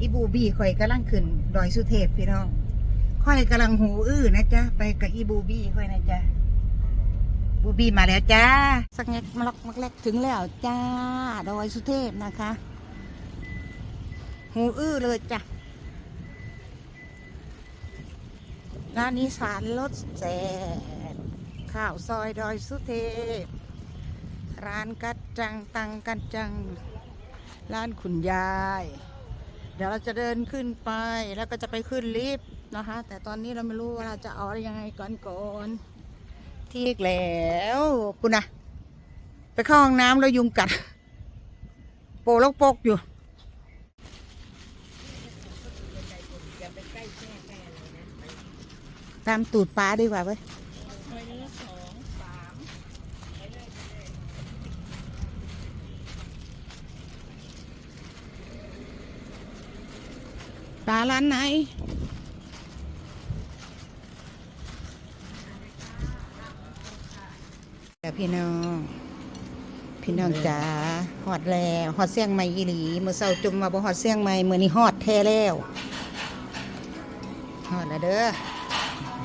อีบูบี้ข่อยกำลังขึ้นดอยสุเทพพี่น้องข่อยกำลังหูอื้อนะจ๊ะไปกับอีบูบี้ข่อยนะจ๊ะบูบี้มาแล้วจ้าสักเงกมล็อกมักเล็กถึงแล้วจ้าดอยสุเทพนะคะ หูอื้อเลยจ้ะร้านนี้สารรสแสนข้าวซอยดอยสุเทพ ร้านกัดจังตังกันจัง ร้านคุณยาย เดี๋ยวเราจะเดินขึ้นไปแล้วก็จะไปขึ้นลิฟต์นะคะ แต่ตอนนี้เราไม่รู้ว่าเราจะเอาอะไรยังไงก่อนก่อนที่อีกแล้วคุณนะไปเข้าห้องน้ำแล้วยุงกัด โปลกปกอยู่ตามตูดปลาดีกว่าเว้ย ปลาร้านไหน แต่พี่น้อง พี่น้องจ๋าฮอดแล้วฮอดเสียงใหม่อีหลีเมื่อเช้าจุ่มมาบ่ฮอดเสียงใหม่เมื่อนี้ฮอดแท้แล้วฮอดแล้วเด้อ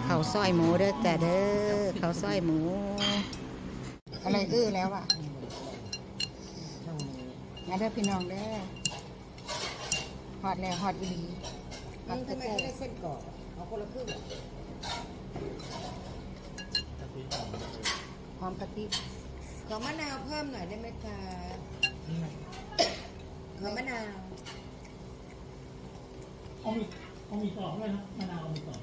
เขาวซอยหมูเด้อจ้าเด้อเขาวซอยหมู อะไรอื้อแล้วอะมาเด้อพี่น้องเด้อ ฮอดแล้วฮอดอีหลีนี่ทำไมไม่ได้เส้นกรอบเอาคนละครึ่งพร้อมกะทิขอมะนาวเพิ่มหน่อยได้ไหมคะขอมะนาวเอามีเอามีกรอบด้วยนะมะนาวเอามีกรอบ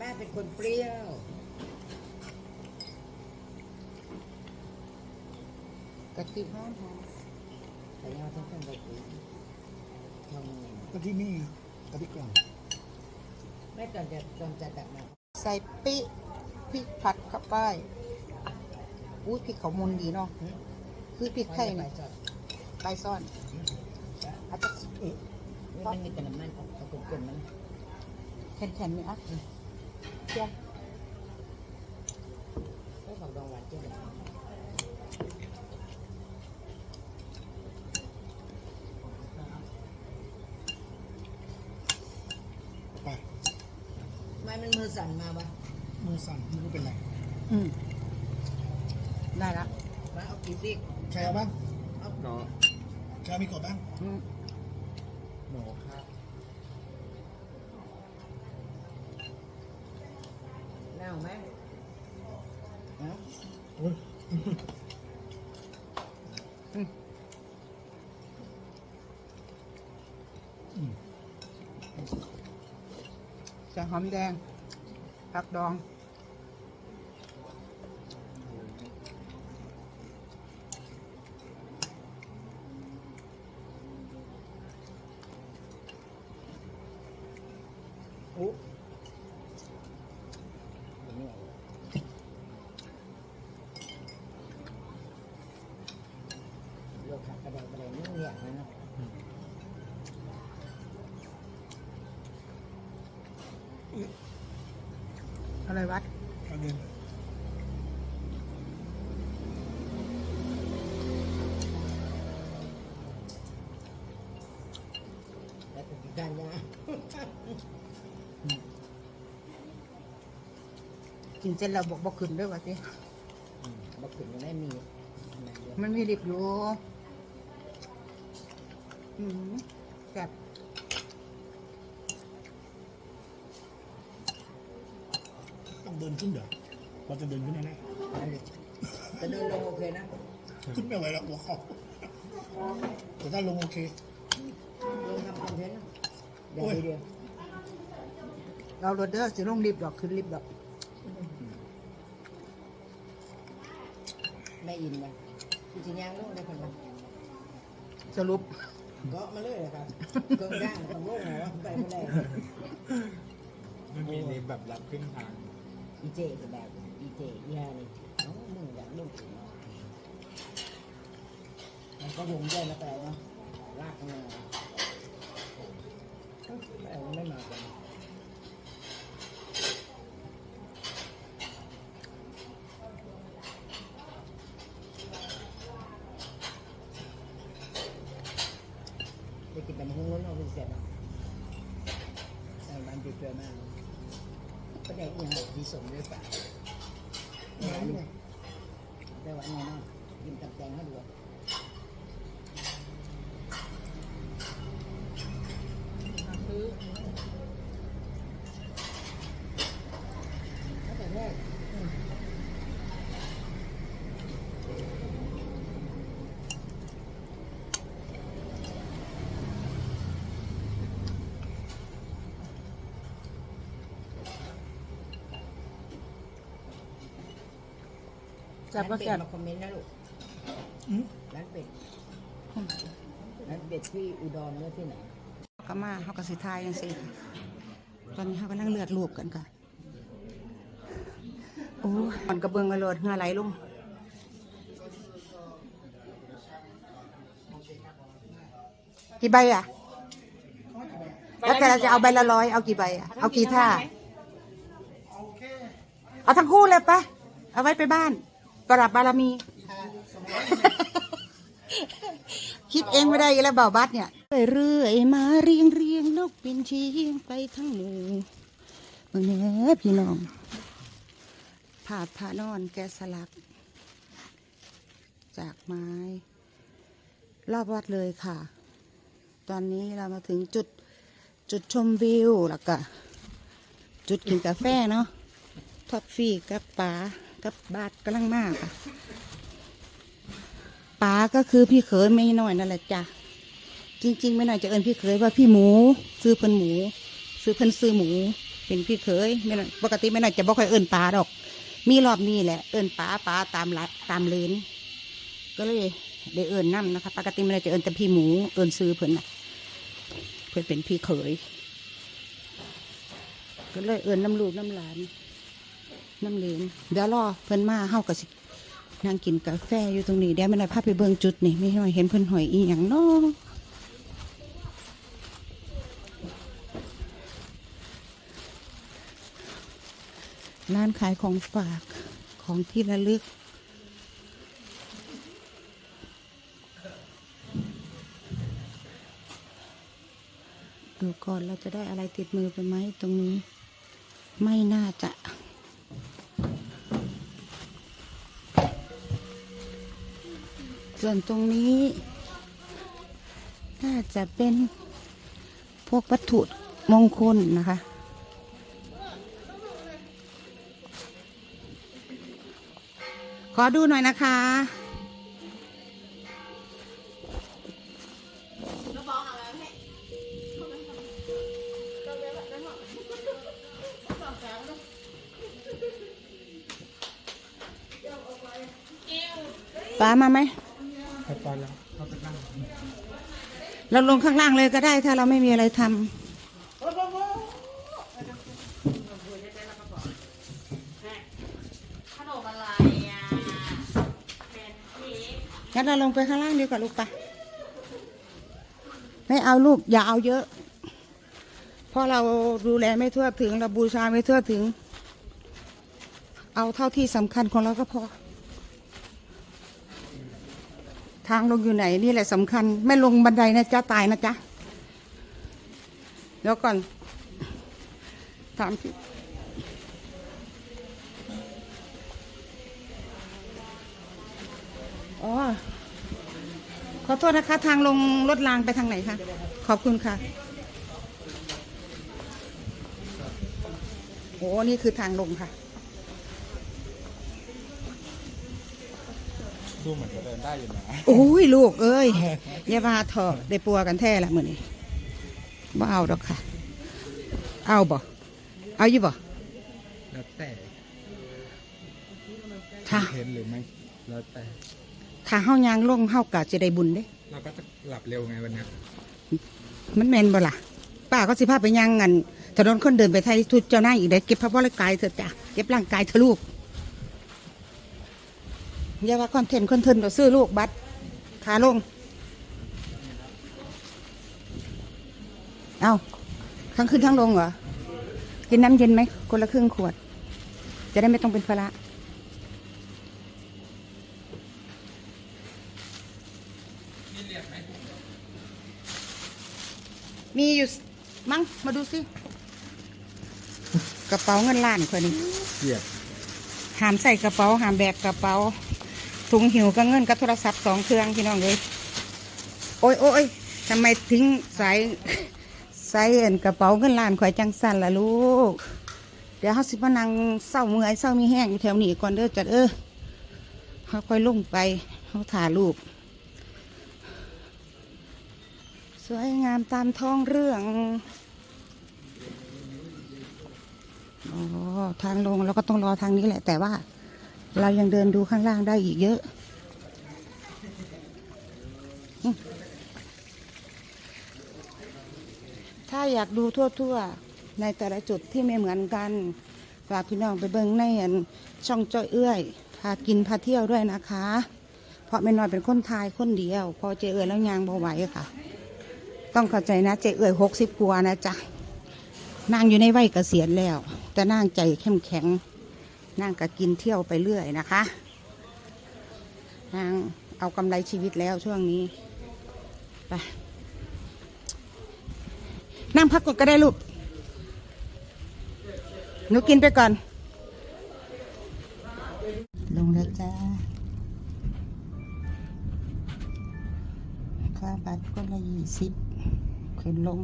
ป้าเป็นคนเปรี้ยว กะทิหอมหอมแต่ยังต้องเป็นแบบนี้ทำไงก็ที่นี่กะทิกล่องไม่ตอนจะตอนจะตักมาใส่ปิพริกผัดเข้าไปอุ้ยพริกเขามุนดีเนาะคือพริกไทยไปเนี่ยจอดใบซ่อนอาจจะเอ๊ะนี่มันมีแต่น้ำมันเอากลมๆมันแข็งๆไหมอะเชียไม่ของดองหวานเจ๊เลย ไป ทำไมมันมือสั่นมาปะมือสั่นไม่รู้เป็นไรอืมได้ละมาเอากี่ซิกใครเอาบ้างเอาใครเอามีกรอบบ้างอืมหนูครับหน้าไหมเอาอุ้ย ใส่หอมแดง ผักดองอุ๊โลกขับกระเดงกระเดงนี่เนี่ยนะเนาะ อะไรวัดกระเด็นแล้วเป็นการยากินเสร็จแล้วบอกบอกขึ้นด้วยวะสิบักขึ้นยังไม่มีอันไหนเดียวมันมีดิบอยู่อืมแซ่บ ต้องเดินขึ้นเดี๋ยวเราจะเดินขึ้นแน่อันนี้จะเดินลงโอเคนะๆขึ้นไม่ไหวแล้วหัวเข่าแต่ถ้าลงโอเค ลงทำคอนเทนต์เดี๋ยวโอ้ยเดียวเราโรดเดอร์สิลงลิฟต์ดอกขึ้นลิฟต์ดอกไม่อินนะพี่จิย่างลงได้คนละสรุปเกาะมาเลยนะครับเครื่องย่างของโลกไหนวะไปไม่ได้ไม่มีลิฟต์แบบรับครึ่งทาง อีเจก็แบบอีเจอีฮานี่น้องมึงอยากลูกถึงเนาะมันก็วงด้วยนะแต่เนาะลากมาแต่ไม่มากันได้กินแต่มะม่วงแล้วเป็นเสียบอะแต่มันเปรี้ยวมาก ก็ได้ยังไงที่สมด้วยป่ะแต่ว่าไงเนาะกินตับแตงให้ดูแต่แรก จับก็แซ่บมาคอมเมนต์นะลูกร้านเป็ดร้านเป็ดที่อุดรหรือที่ไหนก็มาเขาก็สิทายยังสิตอนนี้เขากำลังเลือดลูกกันค่ะโอ้ยมันกระเบื้องกระโดดเหงื่อไหลลุงกี่ใบอะ แล้วแต่เราจะเอาใบละร้อยเอากี่ใบอะ เอากี่ท่า เอาทั้งคู่เลยปะเอาไว้ไปบ้าน ประดับบารมี คิดเองไม่ได้อีกแล้วเบาบัดเนี่ยเรื่อยๆมาเรียงเรียงนกบินเชียงไปทั้งหมู่เมื่อนี้พี่น้องผาดผานอนแกะสลัก จากไม้ รอบวัดเลยค่ะ ตอนนี้เรามาถึงจุดจุดชมวิวแล้วก็จุดกินกาแฟเนาะท็อฟฟี่กับป๋า กับบาทกำลังมากค่ะป๋าก็คือพี่เขยไม่น้อยนั่นแหละจ้ะจริง ๆ ไม่น้อยจะเอินพี่เขยว่าพี่หมู ซื้อเพิ่นหมู ซื้อเพิ่นซื้อหมู เป็นพี่เขยไม่น้อยปกติไม่น้อยจะบ่ค่อยเอินป๋าดอก มีรอบนี้แหละ เอินป๋าป๋าตามละตามเลนก็เลยได้เอินน้ำนะคะ ปกติไม่น้อยจะเอินแต่พี่หมูเอินซื้อเพิ่นน่ะเพิ่นเป็นพี่เขยก็เลยเอินน้ำลูกน้ำหลาน น้ำเลนเดี๋ยวรอเพิ่นมาเฮาก็สินั่งกินกาแฟอยู่ตรงนี้เดี๋ยวมันได้พาไปเบิ่งจุดนี่ไม่ให้เห็นเพิ่นหอยอีหยังเนาะร้านขายของฝากของที่ระลึก ดูก่อนเราจะได้อะไรติดมือไปไหมตรงนี้ ไม่น่าจะ ส่วนตรงนี้ น่าจะเป็นพวกวัตถุมงคลนะคะ ขอดูหน่อยนะคะป้ามาไหม อนแล้วเขาไปนั่งเราลงข้างล่างเลยก็ได้ถ้าเราไม่มีอะไรทำงั้นเราลงไปข้างล่างดีกว่าลูกปะไม่เอาลูกอย่าเอาเยอะ เพราะเราดูแลไม่ทั่วถึงเราบูชาไม่ทั่วถึง เอาเท่าที่สำคัญของเราก็พอ ทางลงอยู่ไหนนี่แหละสำคัญ ไม่ลงบันไดนะจ๊ะ ตายนะจ๊ะเดี๋ยวก่อน ถามพี่อ๋อ ขอโทษนะคะ ทางลงรถรางไปทางไหนคะ ขอบคุณค่ะ โอ้นี่คือทางลงค่ะ สู้เหมือนจะเดินได้อยู่นะโอ้ยลูกเอ้ยอย่าว่าเถอะได้ปัวกันแท้ละมือนี้บ่เอาดอกค่ะ เอาบ่เอาอยู่บ่แล้วแต่ถ้าเห็นหรือไม่แล้วแต่ถ้าเฮายางลงเฮากะจะได้บุญเด้ เราก็จะหลับเร็วไงวันเนี้ยมันแม่นบ่ล่ะป้าก็สิพาไปย่างกันถนนคนเดินไปไทยทุดเจ้านายอีกได้เก็บพระวรกายเถอะจ้ะเก็บร่างกายเถอะลูก อย่าว่าคอนเทนต์คอนเทนต์เราซื้อลูกบัตรขาลง เอาทั้งขึ้นทั้งลงเหรอ กินน้ำเย็นไหมคนละครึ่งขวด จะได้ไม่ต้องเป็นภาระมีอยู่มั้งมาดูสิกระเป๋าเงินล้านคนนี้เกียดหามใส่กระเป๋าหามแบกกระเป๋า ถุงหิวก็เงินกับโทรศัพท์สองเครื่องพี่น้องเลยโอ้ยโอ้ยทำไมทิ้งสายสายเอ็นกระเป๋าเงินล้านข่อยจังสั่นล่ะลูก เดี๋ยวเขาสิมานั่งเศร้าเมื่อยเศร้ามีแห้งอยู่แถวนี้ก่อนเด้อจัดเออเขาค่อยลงไปเขาถ่ายรูป สวยงามตามท้องเรื่องอ๋อทางลงเราก็ต้องรอทางนี้แหละแต่ว่า เรายังเดินดูข้างล่างได้อีกเยอะถ้าอยากดูทั่วๆ ในแต่ละจุดที่ไม่เหมือนกัน ฝากพี่น้องไปเบิ่งในอันช่องจ้อยเอื้อย พากินพาเที่ยวด้วยนะคะ เพราะไม่น้อยเป็นคนไทยคนเดียว พอเจเอื้อยแล้วยางบ่ไหวค่ะ ต้องเข้าใจนะเจเอื้อยหกสิบกว่านะจ๊ะนางอยู่ในวัยเกษียณแล้ว แต่นางใจเข้มแข็ง นางก็กินเที่ยวไปเรื่อยนะคะนางเอากำไรชีวิตแล้วช่วงนี้ไปนั่งพักก่อนก็ได้ลูกหนูกินไปก่อน ลงแล้วจ้าค่าบัตรก็ละยี่สิบขึ้นลง